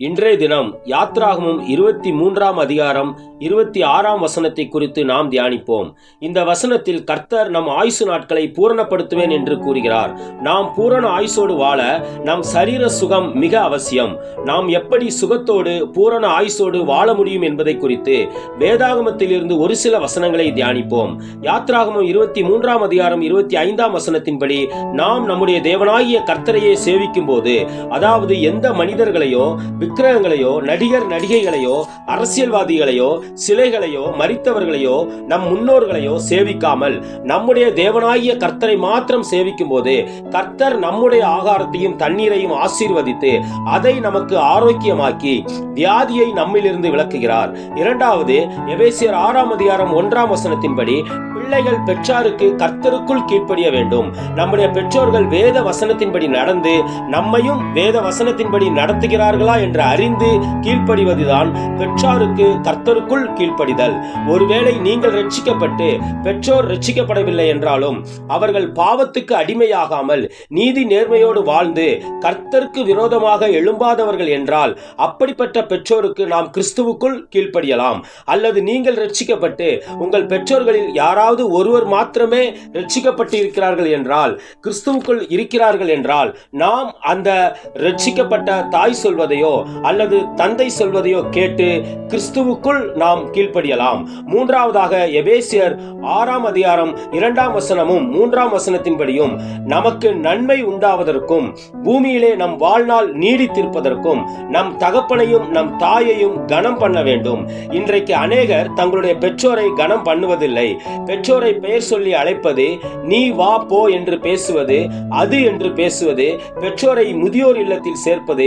இன்றைய தினம் யாத்ராகமும் இருபத்தி மூன்றாம் அதிகாரம் இருபத்தி ஆறாம் வசனத்தை குறித்து நாம் தியானிப்போம். இந்த வசனத்தில் கர்த்தர் நம் ஆயுசு நாட்களை பூரணப்படுத்துவேன் என்று கூறுகிறார். நாம் பூரண ஆயுசோடு வாழ நம் சரீர சுகம் மிக அவசியம். நாம் எப்படி சுகத்தோடு பூரண ஆயுசோடு வாழ முடியும் என்பதை குறித்து வேதாகமத்தில் இருந்து ஒரு சில வசனங்களை தியானிப்போம். யாத்ராகமம் இருபத்தி மூன்றாம் அதிகாரம் இருபத்தி ஐந்தாம் வசனத்தின்படி நாம் நம்முடைய தேவனாகிய கர்த்தரையே சேவிக்கும் போது அதாவது எந்த மனிதர்களையோ விக்கிரகங்களையோ நடிகர் நடிகைகளையோ அரசியல்வாதிகளையோ சிலைகளையோ மறித்தவர்களையோ நம் முன்னோர்களையோ சேவிக்காமல் நம்முடைய தேவனாகிய கர்த்தரை மாத்திரம் சேவிக்கும் போது கர்த்தர் நம்முடைய ஆகாரத்தையும் தண்ணீரையும் ஆசீர்வதித்து அதை நமக்கு ஆரோக்கியமாக்கி வியாதியை நம்மிலிருந்து விளக்குகிறார். இரண்டாவது எபேசியர் ஆறாம் அதிகாரம் ஒன்றாம் வசனத்தின்படி பிள்ளைகள் பெற்றாருக்கு கர்த்தருக்குள் கீழ்ப்படிய வேண்டும். நம்முடைய பெற்றோர்கள் வேத வசனத்தின்படி நடந்து நம்மையும் வேத வசனத்தின்படி நடத்துகிறார்களா என்று அறிந்து கீழ்ப்படிவதுதான் பெற்றாருக்கு கர்த்தருக்குள் கீழ்ப்படிதல். ஒருவேளை நீங்கள் ரட்சிக்கப்பட்டு பெற்றோர் ரட்சிக்கப்படவில்லை என்றாலும் அவர்கள் பாவத்துக்கு அடிமையாகாமல் நீதி நேர்மையோடு வாழ்ந்து கர்த்தருக்கு விரோதமாக எழும்பாதவர்கள் என்றால் அப்படிப்பட்ட பெற்றோருக்கு நாம் கிறிஸ்துவுக்குள் கீழ்ப்படியலாம். அல்லது நீங்கள் ரட்சிக்கப்பட்டு உங்கள் பெற்றோர்களில் யாராவது ஒருவர் மாத்திரமே ரட்சிக்கப்பட்டு இருக்கிறார்கள் என்றால் கிறிஸ்துவுக்குள் இருக்கிறார்கள் என்றால் நாம் அந்த ரட்சிக்கப்பட்ட தாய் சொல்வதையோ அல்லது தந்தை சொல்வதையோ கேட்டு கிறிஸ்துவுக்குள் நாம் கீழ்ப்படியலாம். மூன்றாவதாக எபேசியர் ஆறாம் அதிகாரம் இரண்டாம் வசனமும் மூன்றாம் வசனத்தின்படியும் நமக்கு நன்மை உண்டாவதற்கும் பூமியிலே நம் வாழ்நாள் நீடித்திருப்பதற்கும் நம் தகப்பனையும் நம் தாயையும் கனம் பண்ண வேண்டும். இன்றைக்கு அநேகர் தங்களுடைய பெற்றோரை கனம் பண்ணுவதில்லை. பெற்றோரை பெற்றோரை பெயர் சொல்லி அழைப்பது நீ வா போ என்று பேசுவது அது என்று பேசுவது பெற்றோரை முதியோர் இல்லத்தில் சேர்ப்பது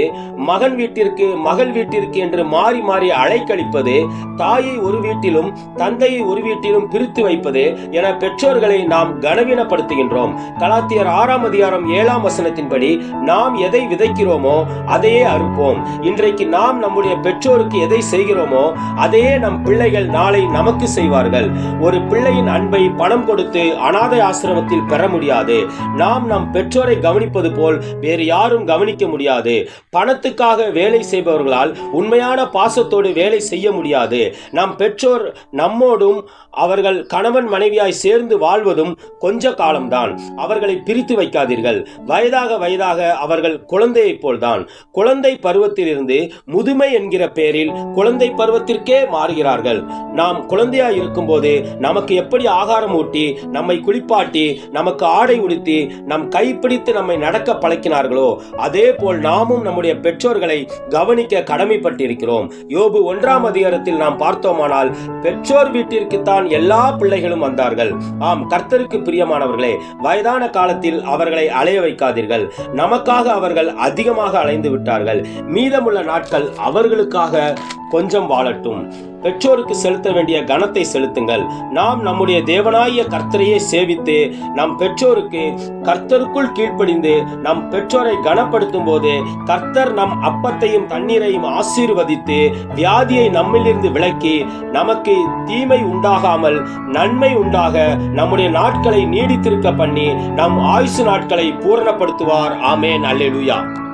மகன் வீட்டிற்கு மகள் வீட்டிற்கு என்று மாறி மாறி அழைக்கழிப்பது தாயை ஒரு வீட்டிலும் தந்தையை ஒரு வீட்டிலும் பிரித்து வைப்பது என பெற்றோர்களை நாம் கனவீனப்படுத்துகின்றோம். கலாத்தியர் ஆறாம் அதிகாரம் ஏழாம் வசனத்தின்படி நாம் எதை விதைக்கிறோமோ அதையே அறுப்போம். இன்றைக்கு நாம் நம்முடைய பெற்றோருக்கு எதை செய்கிறோமோ அதையே நம் பிள்ளைகள் நாளை நமக்கு செய்வார்கள். ஒரு பிள்ளையின் அன்பை அன்பை பணம் கொடுத்து அனாதை ஆசிரமத்தில் பெற முடியாது. நாம் நம் பெற்றோரை கவனிப்பது போல் வேறு யாரும் கவனிக்க முடியாது. பணத்துக்காக வேலை செய்பவர்களால் உண்மையான பாசத்தோடு வேலை செய்ய முடியாது. நம் பெற்றோர் நம்மோடும் அவர்கள் கணவன் மனைவியாய் சேர்ந்து வாழ்வதும் கொஞ்ச காலம்தான். அவர்களை பிரித்து வைக்காதீர்கள். வயதாக வயதாக அவர்கள் குழந்தையைப் போல்தான். குழந்தை பருவத்திலிருந்து முதுமை என்கிற பெயரில் குழந்தை பருவத்திற்கே மாறுகிறார்கள். நாம் குழந்தையாய் இருக்கும்போது நமக்கு எப்படி ஆகாரம் ஊட்டி நம்மை குளிப்பாட்டி நமக்கு ஆடை உடுத்தி நம் கைப்பிடித்து நம்மை நடக்க பழக்கினார்களோ அதே போல் நாமும் நம்முடைய பெற்றோர்களை கவனிக்க கடமைப்பட்டிருக்கிறோம். யோபு ஒன்றாம் அதிகாரத்தில் நாம் பார்த்தோமானால் பெற்றோர் வீட்டிற்குத்தான் எல்லா பிள்ளைகளும் வந்தார்கள். ஆம் கர்த்தருக்கு பிரியமானவர்களே வயதான காலத்தில் அவர்களை அலைய வைக்காதீர்கள். நமக்காக அவர்கள் அதிகமாக அலைந்து விட்டார்கள். மீதமுள்ள நாட்கள் அவர்களுக்காக கொஞ்சம் வாழட்டும். பெற்றோருக்கு செலுத்த வேண்டிய கனத்தை செலுத்துங்கள். நாம் நம்முடைய தேவனாய கர்த்தரையே சேவித்து நம் பெற்றோருக்கு கர்த்தருக்குள் கீழ்ப்படிந்து நம் பெற்றோரை கனப்படுத்தும் போது கர்த்தர் நம் அப்பத்தையும் தண்ணீரையும் ஆசீர்வதித்து வியாதியை நம்மிலிருந்து விலக்கி நமக்கு தீமை உண்டாகாமல் நன்மை உண்டாக நம்முடைய நாட்களை நீடித்திருக்க பண்ணி நம் ஆயுசு நாட்களை பூரணப்படுத்துவார். ஆமேன். அல்லேலூயா.